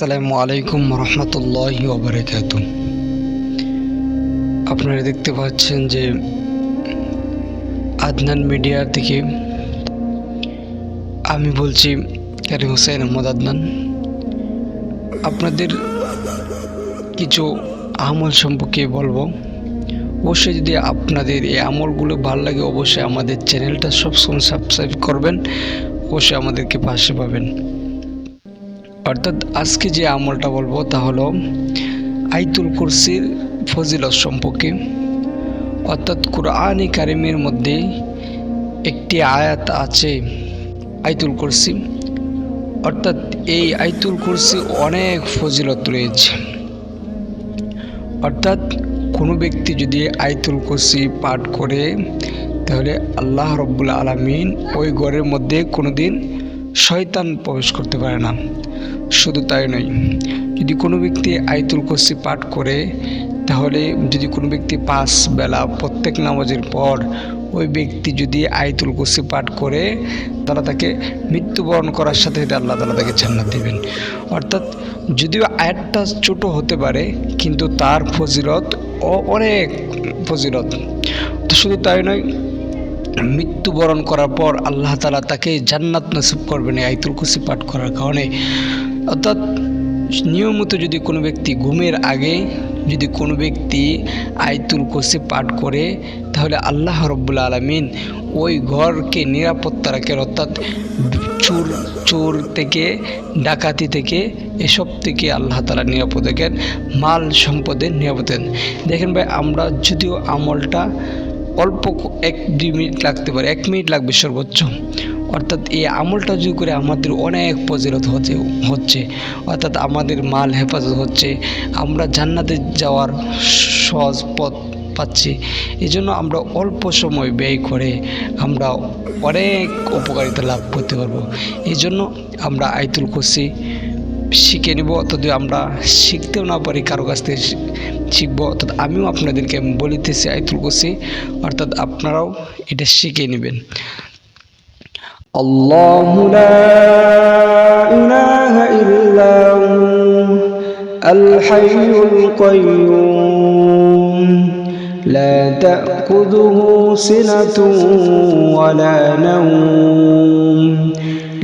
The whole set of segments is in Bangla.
আসসালামু আলাইকুম রহমতুল্লাহ ওবরাকাত আপনারা দেখতে পাচ্ছেন যে আদনান মিডিয়ার থেকে আমি বলছি কারিম হোসেন আহমদ আদনান? আপনাদের কিছু আমল সম্পর্কে বলব। অবশ্যই যদি আপনাদের এই আমলগুলো ভালো লাগে, অবশ্যই আমাদের চ্যানেলটা সবসময় সাবস্ক্রাইব করবেন, অবশ্যই আমাদেরকে পাশে পাবেন। অর্থাৎ আজকে যে আমলটা বলব তা হলো আইতুল কুরসির ফজিলত সম্পর্কে। অর্থাৎ কোরআন কারিমের মধ্যে একটি আয়াত আছে আইতুল কুরসি। অর্থাৎ এই আইতুল কুরসি অনেক ফজিলত রয়েছে। অর্থাৎ কোনো ব্যক্তি যদি আইতুল কুরসি পাঠ করে, তাহলে আল্লাহ রব্বুল আলমিন ওই ঘরের মধ্যে কোনো দিন শয়তান প্রবেশ করতে পারে না। শুধু তাই নয়, যদি কোনো ব্যক্তি আইতুল কুরসি পাঠ করে, তাহলে যদি কোনো ব্যক্তি পাঁচ বেলা প্রত্যেক নামাজের পর ওই ব্যক্তি যদি আইতুল কুরসি পাঠ করে তারা তাকে মৃত্যুবরণ করার সাথে সাথে আল্লাহ তালা তাকে জান্নাত দেবেন। অর্থাৎ যদিও আয়াতটা ছোট হতে পারে, কিন্তু তার ফজিলত অনেক ফজিলত। শুধু তাই নয় মৃত্যুবরণ করার পর আল্লাহ তালা তাকে জান্নাত নসিব করবেন এই আইতুল কুসি পাঠ করার কারণে। অর্থাৎ নিয়মিত যদি কোনো ব্যক্তি ঘুমের আগে যদি কোনো ব্যক্তি আইতুল কুসি পাঠ করে, তাহলে আল্লাহ রব্বুল আলমিন ওই ঘরকে নিরাপত্তা রাখেন অর্থাৎ চোর চোর থেকে, ডাকাতি থেকে, এসব থেকে আল্লাহ তালা নিরাপদ রাখেন, মাল সম্পদের নিরাপদ দেখেন ভাই, আমরা যদিও আমলটা অল্প এক, দুই মিনিট লাগতে পারে, এক মিনিট লাগবে সর্বোচ্চ। অর্থাৎ এই আমলটা যদি করে আমাদের অনেক প্রজিরত হচ্ছে হচ্ছে। অর্থাৎ আমাদের মাল হেফাজত হচ্ছে, আমরা জান্নাতে যাওয়ার সহজ পথ পাচ্ছি। এই জন্য আমরা অল্প সময় ব্যয় করে আমরা অনেক উপকারিতা লাভ করতে পারব। এই জন্য আমরা আইতুল কুসি শিখে নেব অর্থাৎ আমরা শিখতেও না পারি কারো কাছ থেকে শিখবো অর্থাৎ আমিও আপনাদেরকে বলিতেছি আইতুল কুসি অর্থাৎ আপনারাও এটা শিখে নেবেন الله لا إله إلا هو الحي القيوم لا تأخذه سنة ولا نوم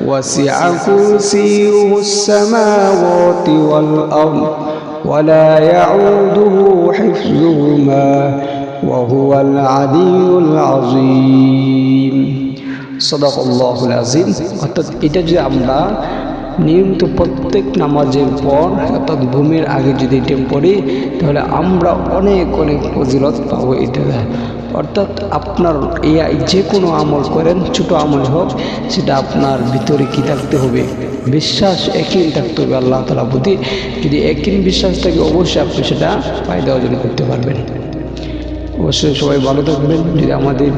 وسع كرسيه السماوات والأرض ولا يعوده حفظهما وهو العلي العظيم সদাকল্লাহুল আজিম অর্থাৎ এটা যদি আমরা নিয়মিত প্রত্যেক নামাজের পর অর্থাৎ ঘুমের আগে যদি এটা পড়ি তাহলে আমরা অনেক অনেক ফজিলত পাবো এটা অর্থাৎ আপনার এই যে কোনো আমল করেন, ছোট আমল হোক, সেটা আপনার ভিতরে কি থাকতে হবে? বিশ্বাস একই থাকতে হবে আল্লাহ তালা প্রতি। যদি একই বিশ্বাস থাকে, অবশ্যই আপনি সেটা ফায়দা অর্জন করতে পারবেন। অবশ্যই সবাই ভালো থাকবেন। যদি আমাদের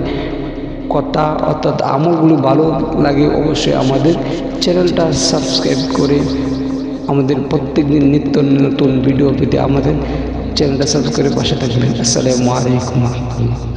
কথা অর্থাৎ আমলগুলো ভালো লাগে, অবশ্যই আমাদের চ্যানেলটা সাবস্ক্রাইব করে আমাদের প্রত্যেক দিন নিত্য নতুন ভিডিও পেতে আমাদের চ্যানেলটা সাবস্ক্রাইব করে পাশে থাকবেন। আসসালামু আলাইকুম।